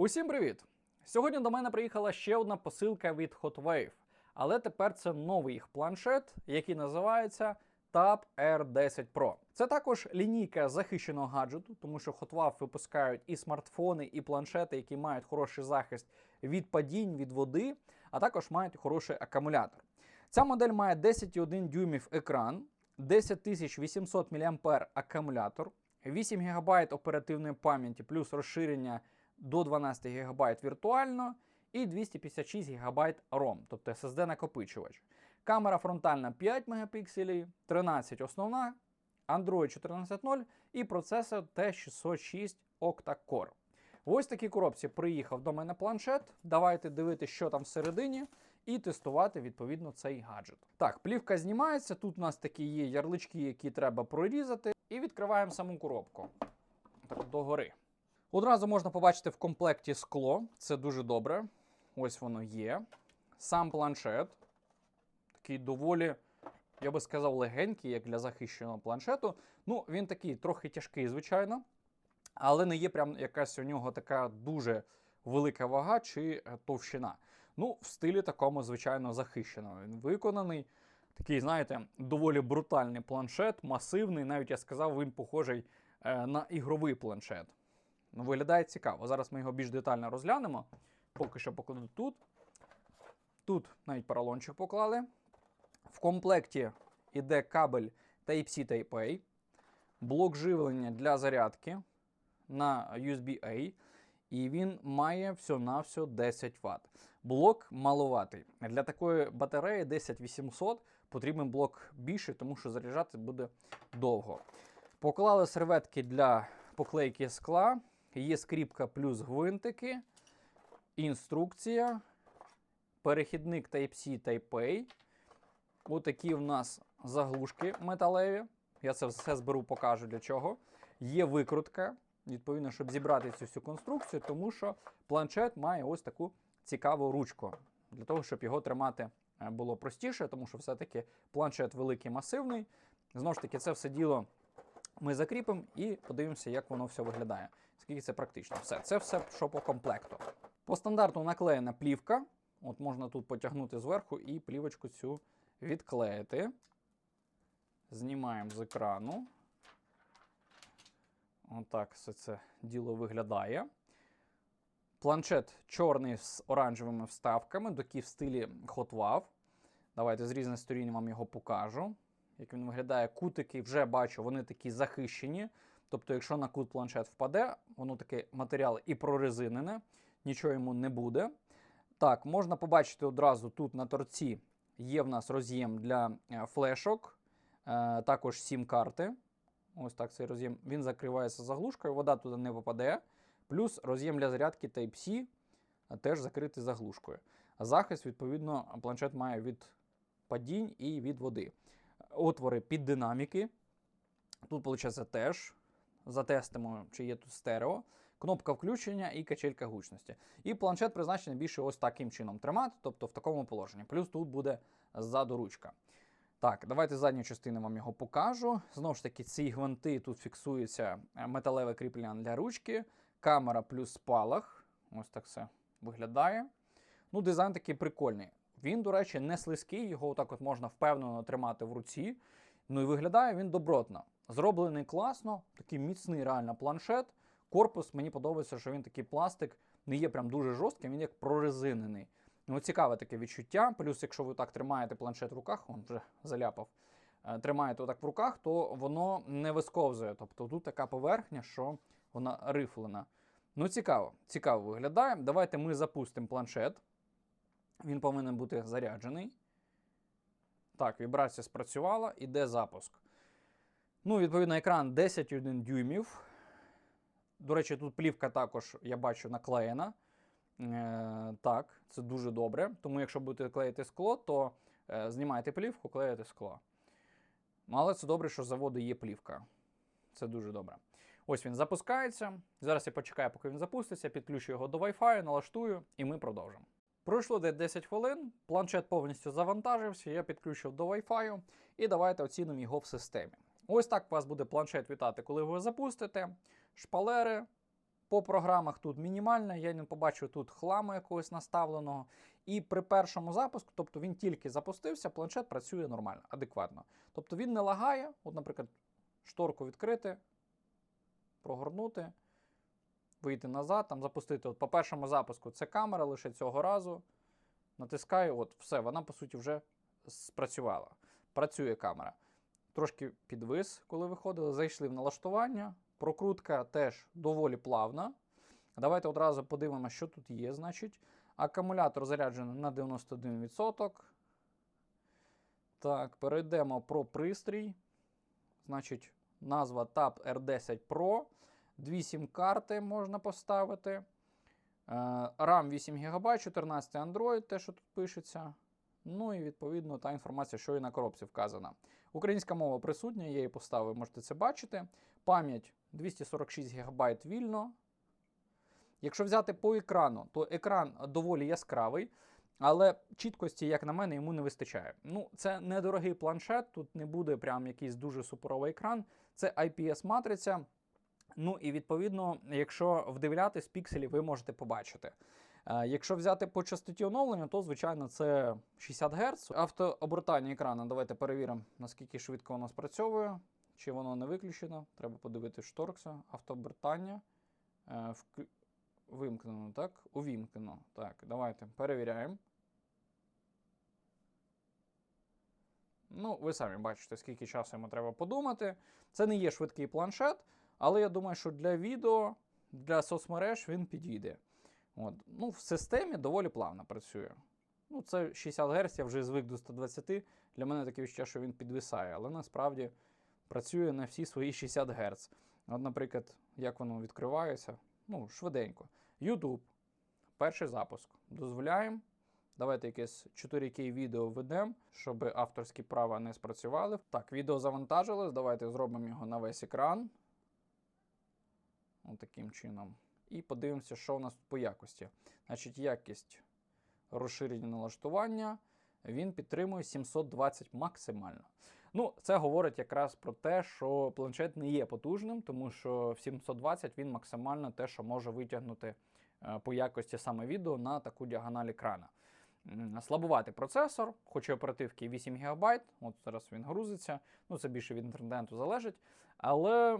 Усім привіт! Сьогодні до мене приїхала ще одна посилка від Hotwave, але тепер це новий їх планшет, який називається Tab R10 Pro. Це також лінійка захищеного гаджету, тому що Hotwave випускають і смартфони, і планшети, які мають хороший захист від падінь, від води, а також мають хороший акумулятор. Ця модель має 10,1 дюймів екран, 10800 мАh акумулятор, 8 ГБ оперативної пам'яті плюс розширення до 12 ГБ віртуально і 256 ГБ ROM, тобто SSD накопичувач. Камера фронтальна 5 Мп, 13 основна, Android 14.0 і процесор T606 Octa-Core. Ось такій коробці приїхав до мене планшет. Давайте дивитися, що там всередині, і тестувати відповідно цей гаджет. Так, плівка знімається. Тут у нас такі є ярлички, які треба прорізати. І відкриваємо саму коробку. Так, догори. Одразу можна побачити в комплекті скло. Це дуже добре. Ось воно є. Сам планшет. Такий доволі, я би сказав, легенький, як для захищеного планшету. Ну, він такий трохи тяжкий, звичайно. Але не є прям якась у нього така дуже велика вага чи е, товщина. Ну, в стилі такому, звичайно, захищеного. Він виконаний. Такий, знаєте, доволі брутальний планшет, масивний. Навіть я сказав, він похожий е, на ігровий планшет. Ну, виглядає цікаво. Зараз ми його більш детально розглянемо. Поки що покладу тут. Тут навіть поролончик поклали. В комплекті йде кабель Type-C Type-A, блок живлення для зарядки на USB-A. І він має всього-навсього 10 Вт. Блок маловатий. Для такої батареї 10800 потрібен блок більший, тому що заряджати буде довго. Поклали серветки для поклейки скла. Є скріпка плюс гвинтики, інструкція, перехідник Type-C Type-A. Отакі в нас заглушки металеві. Я це все зберу, покажу для чого. Є викрутка, відповідно, щоб зібрати цю всю конструкцію, тому що планшет має ось таку цікаву ручку. Для того, щоб його тримати е, було простіше, тому що все-таки планшет великий масивний. Знову ж таки, це все діло ми закріпимо і подивимося, як воно все виглядає. Скільки це практично. Все, це все, що по комплекту. По стандарту наклеєна плівка. От можна тут потягнути зверху і плівочку цю відклеїти. Знімаємо з екрану. Отак все це діло виглядає. Планшет чорний з оранжевими вставками, такий в стилі Hot Wav. Давайте з різних сторін вам його покажу. Як він виглядає, кутики вже бачу, вони такі захищені. Тобто, якщо на кут планшет впаде, воно таке матеріал і прорезинене, нічого йому не буде. Так, можна побачити одразу тут на торці є в нас роз'єм для е, флешок, е, також сім-карти. Ось так цей роз'єм. Він закривається заглушкою, вода туди не попаде. Плюс роз'єм для зарядки Type-C е, теж закритий заглушкою. Захист, відповідно, планшет має від падінь і від води. Отвори під динаміки. Тут, виходить, теж затестимо, чи є тут стерео. Кнопка включення і качелька гучності. І планшет призначений більше ось таким чином тримати, тобто в такому положенні. Плюс тут буде ззаду ручка. Так, давайте з задньої частини вам його покажу. Знову ж таки, ці гвинти тут фіксується е, металеве кріплення для ручки, камера плюс спалах. Ось так все виглядає. Ну, дизайн такий прикольний. Він, до речі, не слизький, його отак от можна впевнено тримати в руці. Ну і виглядає він добротно. Зроблений класно, такий міцний реально планшет. Корпус мені подобається, що він такий пластик, не є прям дуже жорстким, він як прорезинений. Ну, цікаве таке відчуття. Плюс, якщо ви так тримаєте планшет в руках, он вже заляпав, е, тримаєте отак в руках, то воно не висковзує. Тобто тут така поверхня, що вона рифлена. Ну, цікаво, цікаво виглядає. Давайте ми запустимо планшет. Він повинен бути заряджений. Так, вібрація спрацювала, іде запуск. Ну, відповідно, екран 10,1 дюймів. До речі, тут плівка також, я бачу, наклеєна. Е, так, це дуже добре. Тому, якщо будете клеїти скло, то е, знімайте плівку, клеїте скло. Ну, але це добре, що з заводу є плівка. Це дуже добре. Ось він запускається. Зараз я почекаю, поки він запуститься, підключу його до Wi-Fi, налаштую, і ми продовжимо. Пройшло десь 10 хвилин, планшет повністю завантажився, я підключив до Wi-Fi, і давайте оцінимо його в системі. Ось так вас буде планшет вітати, коли ви запустите. Шпалери, По програмах тут мінімальна, я не побачив тут хламу якогось наставленого. І при першому запуску, тобто він тільки запустився, планшет працює нормально, адекватно. Тобто він не лагає, от, наприклад, шторку відкрити, прогорнути, вийти назад, там запустити. От по першому запуску це камера лише цього разу. Натискаю, от, все, вона по суті вже спрацювала. Працює камера. Трошки підвис, коли виходили, зайшли в налаштування. Прокрутка теж доволі плавна. Давайте одразу подивимося, що тут є. Значить, акумулятор заряджений на 91%. Так, перейдемо про пристрій. Значить, назва Tab R10 Pro. Дві сім-карти можна поставити. RAM 8 ГБ, 14 Android, те, що тут пишеться. Ну і відповідно та інформація, що і на коробці вказана. Українська мова присутня, я її поставив, можете це бачити. Пам'ять 246 ГБ вільно. Якщо взяти по екрану, то екран доволі яскравий, але чіткості, як на мене, йому не вистачає. Ну, це недорогий планшет, тут не буде прям якийсь дуже суперовий екран. Це IPS-матриця. Ну і відповідно, якщо вдивлятись пікселі, ви можете побачити. Е, Якщо взяти по частоті оновлення, то звичайно це 60 Гц. Автообертання екрану. Давайте перевіримо, наскільки швидко воно спрацьовує, чи воно не виключено. Треба подивитися шторкса. Автообертання. Е, вк- Вимкнено, так? Увімкнено. Так, давайте перевіряємо. Ну, ви самі бачите, скільки часу йому треба подумати. Це не є швидкий планшет, але я думаю, що для відео, для соцмереж він підійде. От. Ну, в системі доволі плавно працює. Ну, це 60 Гц, я вже звик до 120. Для мене таке відчуття, що він підвисає, але насправді працює на всі свої 60 Гц. От, наприклад, як воно відкривається, ну, швиденько. YouTube. Перший запуск. Дозволяємо. Давайте якесь 4К відео введемо, щоб авторські права не спрацювали. Так, відео завантажилось. Давайте зробимо його на весь екран. Ось таким чином. І подивимося, що у нас по якості. Значить, якість розширення налаштування. Він підтримує 720 максимально. Ну, це говорить якраз про те, що планшет не є потужним, тому що в 720 він максимально те, що може витягнути е, по якості саме відео на таку діагональ екрана. М, Слабуватий процесор, хоч і оперативки 8 ГБ, от зараз він грузиться, ну це більше від інтернету залежить. Але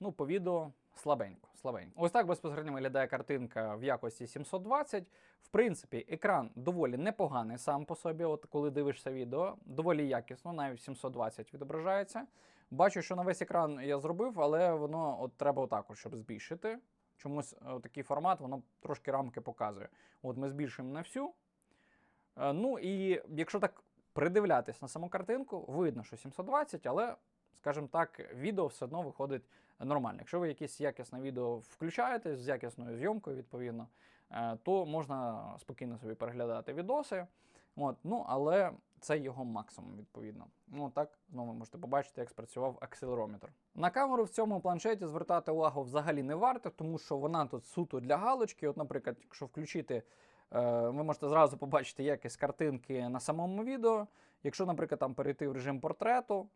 ну, по відео слабенько, слабенько. Ось так безпосередньо виглядає картинка в якості 720. В принципі, екран доволі непоганий сам по собі, от коли дивишся відео, доволі якісно, навіть 720 відображається. Бачу, що на весь екран я зробив, але воно от треба отак, щоб збільшити. Чомусь е, такий формат, воно трошки рамки показує. От ми збільшуємо на всю. Е, Ну і якщо так придивлятись на саму картинку, видно, що 720, але, скажімо так, відео все одно виходить нормально. Якщо ви якесь якісне відео включаєте з якісною зйомкою, відповідно, е, то можна спокійно собі переглядати відоси. От, ну, але це його максимум, відповідно. Ну, так, знову можете побачити, як спрацював акселерометр. На камеру в цьому планшеті звертати увагу взагалі не варто, тому що вона тут суто для галочки. От, наприклад, якщо включити, е, ви можете зразу побачити якість картинки на самому відео. Якщо, наприклад, там перейти в режим портрету,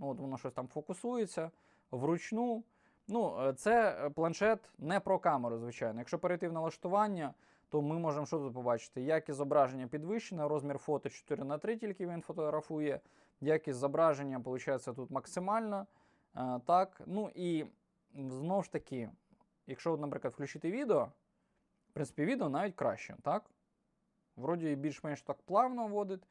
ну, от воно щось там фокусується вручну. Ну, е, це е, планшет не про камеру, звичайно. Якщо перейти в налаштування, то ми можемо що тут побачити? Якість зображення підвищена, розмір фото 4 на 3 тільки він фотографує. Якість зображення, виходить, тут максимальна. Е, так, ну і знову ж таки, якщо, наприклад, включити відео, в принципі, відео навіть краще, так? Вроді більш-менш так плавно вводить.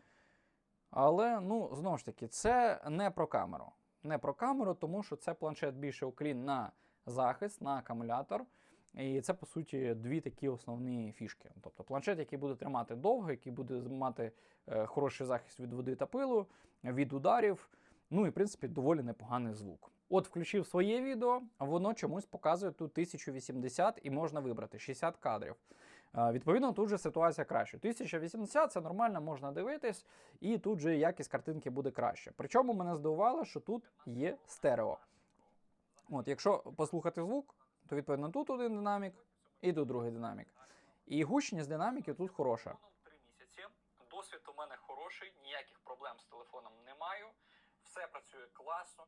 Але, ну, знову ж таки, це не про камеру. Не про камеру, тому що це планшет більше уклін на захист, на акумулятор. І це, по суті, дві такі основні фішки. Тобто планшет, який буде тримати довго, який буде мати е, хороший захист від води та пилу, від ударів. Ну і в принципі доволі непоганий звук. От включив своє відео, воно чомусь показує тут 1080 і можна вибрати 60 кадрів. Відповідно, тут же ситуація краще. 1080 це нормально, можна дивитись, і тут же якість картинки буде краще. Причому мене здивувало, що тут є стерео. От, якщо послухати звук, то відповідно тут один динамік і тут другий динамік. І гучність динаміки тут хороша. Досвід у мене хороший, ніяких проблем з. Все працює класно.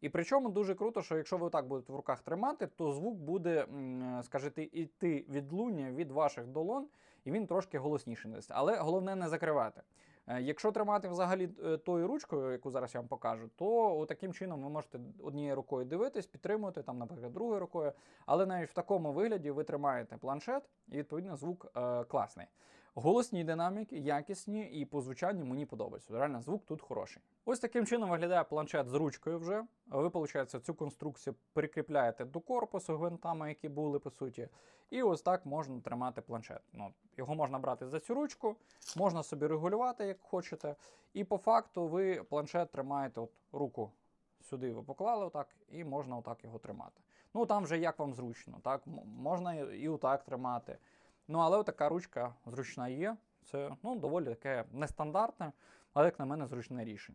І причому дуже круто, що якщо ви так будете в руках тримати, то звук буде, м, скажімо, йти відлуння від ваших долон, і він трошки голосніший нести. Але головне не закривати. Е, Якщо тримати взагалі е, тою ручкою, яку зараз я вам покажу, то таким чином ви можете однією рукою дивитись, підтримувати, там, наприклад, другою рукою. Але навіть в такому вигляді ви тримаєте планшет, і відповідно звук е, класний. Голосні динаміки, якісні і по звучанню мені подобається. Реально, звук тут хороший. Ось таким чином виглядає планшет з ручкою вже. Ви, виходить, цю конструкцію прикріпляєте до корпусу гвинтами, які були по суті. І ось так можна тримати планшет. Ну, його можна брати за цю ручку, можна собі регулювати, як хочете. І по факту ви планшет тримаєте от руку сюди ви поклали отак, і можна отак його тримати. Ну там вже як вам зручно, так? Можна і отак тримати. Ну, але така ручка зручна є. Це ну, доволі таке нестандартне, але, як на мене, зручне рішення.